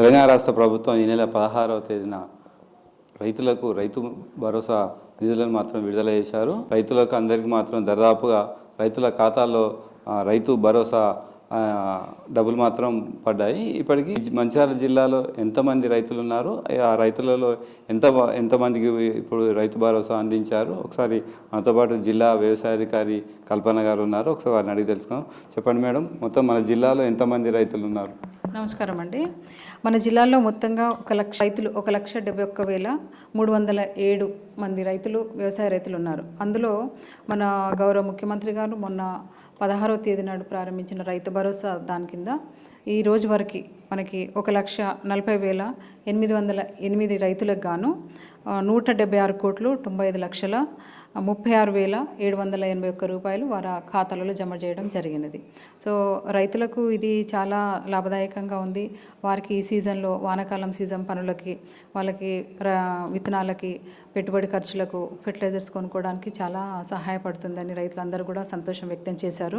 తెలంగాణ రాష్ట్ర ప్రభుత్వం ఈ నెల పదహారవ తేదీన రైతులకు రైతు భరోసా నిధులను మాత్రం విడుదల చేశారు. రైతులకు అందరికీ మాత్రం దాదాపుగా రైతుల ఖాతాల్లో రైతు భరోసా డబ్బులు మాత్రం పడ్డాయి. ఇప్పటికీ మంచిర్యాల జిల్లాలో ఎంతమంది రైతులు ఉన్నారు? ఆ రైతులలో ఎంత ఎంతమందికి ఇప్పుడు రైతు భరోసా అందించారు? ఒకసారి మనతో పాటు జిల్లా వ్యవసాయాధికారి కల్పన గారు ఉన్నారు. ఒకసారి వారిని అడిగి తెలుసుకుందాం. చెప్పండి మేడం మొత్తం మన జిల్లాలో ఎంతమంది రైతులు ఉన్నారు? నమస్కారం అండి మన జిల్లాలో మొత్తంగా ఒక లక్ష రైతులు ఒక లక్ష డెబ్బై ఒక్క వేల మూడు వందల ఏడు మంది రైతులు వ్యవసాయ రైతులు ఉన్నారు. అందులో మన గౌరవ ముఖ్యమంత్రి గారు మొన్న పదహారో తేదీ నాడు ప్రారంభించిన రైతు భరోసా దాని కింద ఈ రోజు వరకు మనకి ఒక లక్ష నలభై వేల ఎనిమిది వందల ఎనిమిది రైతులకు గాను నూట డెబ్బై ఆరు కోట్లు తొంభై ఐదు లక్షల ముప్పై ఆరు వేల ఏడు వందల ఎనభై ఒక్క రూపాయలు వారి ఖాతాలలో జమ చేయడం జరిగినది. సో రైతులకు ఇది చాలా లాభదాయకంగా ఉంది. వారికి ఈ సీజన్లో వానాకాలం సీజన్ పనులకి వాళ్ళకి విత్తనాలకి పెట్టుబడి ఖర్చులకు ఫెర్టిలైజర్స్ కొనుక్కోవడానికి చాలా సహాయపడుతుందని రైతులందరూ కూడా సంతోషం వ్యక్తం చేశారు.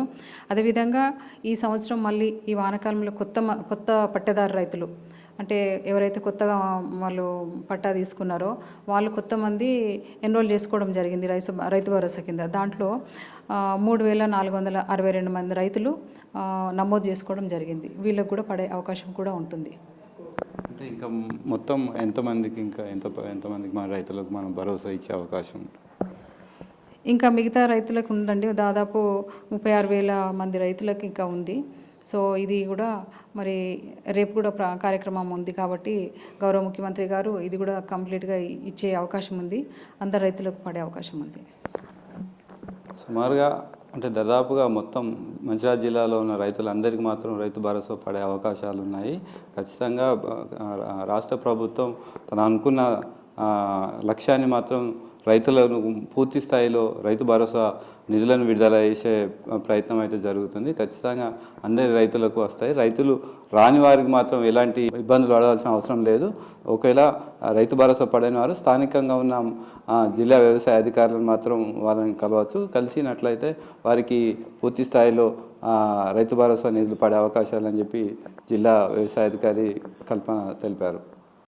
అదేవిధంగా ఈ సంవత్సరం మళ్ళీ ఈ వానాకాలంలో కొత్త మ- కొత్త పట్టెదారు రైతులు. అంటే ఎవరైతే కొత్తగా వాళ్ళు పట్టా తీసుకున్నారో వాళ్ళు కొత్త మంది ఎన్రోల్ చేసుకోవడం జరిగింది రైతు రైతు భరోసా కింద. దాంట్లో మూడు వేల నాలుగు వందల అరవై రెండు మంది రైతులు నమోదు చేసుకోవడం జరిగింది. వీళ్ళకు కూడా పడే అవకాశం కూడా ఉంటుంది. అంటే ఇంకా మొత్తం ఎంతమందికి ఇంకా ఎంత ఎంతమందికి మన రైతులకు మనం భరోసా ఇచ్చే అవకాశం ఉంటుంది? ఇంకా మిగతా రైతులకు ఉందండి దాదాపు ముప్పై ఆరు వేల మంది రైతులకు ఇంకా ఉంది. సో ఇది కూడా మరి రేపు కూడా ప్ర- కార్యక్రమం ఉంది కాబట్టి గౌరవ ముఖ్యమంత్రి గారు ఇది కూడా కంప్లీట్గా ఇచ్చే అవకాశం ఉంది అందరు రైతులకు పడే అవకాశం ఉంది. సుమారుగా అంటే దాదాపుగా మొత్తం మంచిర్యాల జిల్లాలో ఉన్న రైతులందరికీ మాత్రం రైతు భరోసా పడే అవకాశాలు ఉన్నాయి. ఖచ్చితంగా రాష్ట్ర ప్రభుత్వం తను అనుకున్న లక్ష్యాన్ని మాత్రం రైతులను పూర్తి స్థాయిలో రైతు భరోసా నిధులను విడుదల చేసే ప్రయత్నం అయితే జరుగుతుంది. ఖచ్చితంగా అందరి రైతులకు వస్తాయి. రైతులు రాని వారికి మాత్రం ఎలాంటి ఇబ్బందులు పడాల్సిన అవసరం లేదు. ఒకవేళ రైతు భరోసా పడని వారు స్థానికంగా ఉన్న జిల్లా వ్యవసాయ అధికారులను మాత్రం వాళ్ళని కలవచ్చు. కలిసినట్లయితే వారికి పూర్తి స్థాయిలో రైతు భరోసా నిధులు పడే అవకాశాలని చెప్పి జిల్లా వ్యవసాయ అధికారి కల్పన తెలిపారు.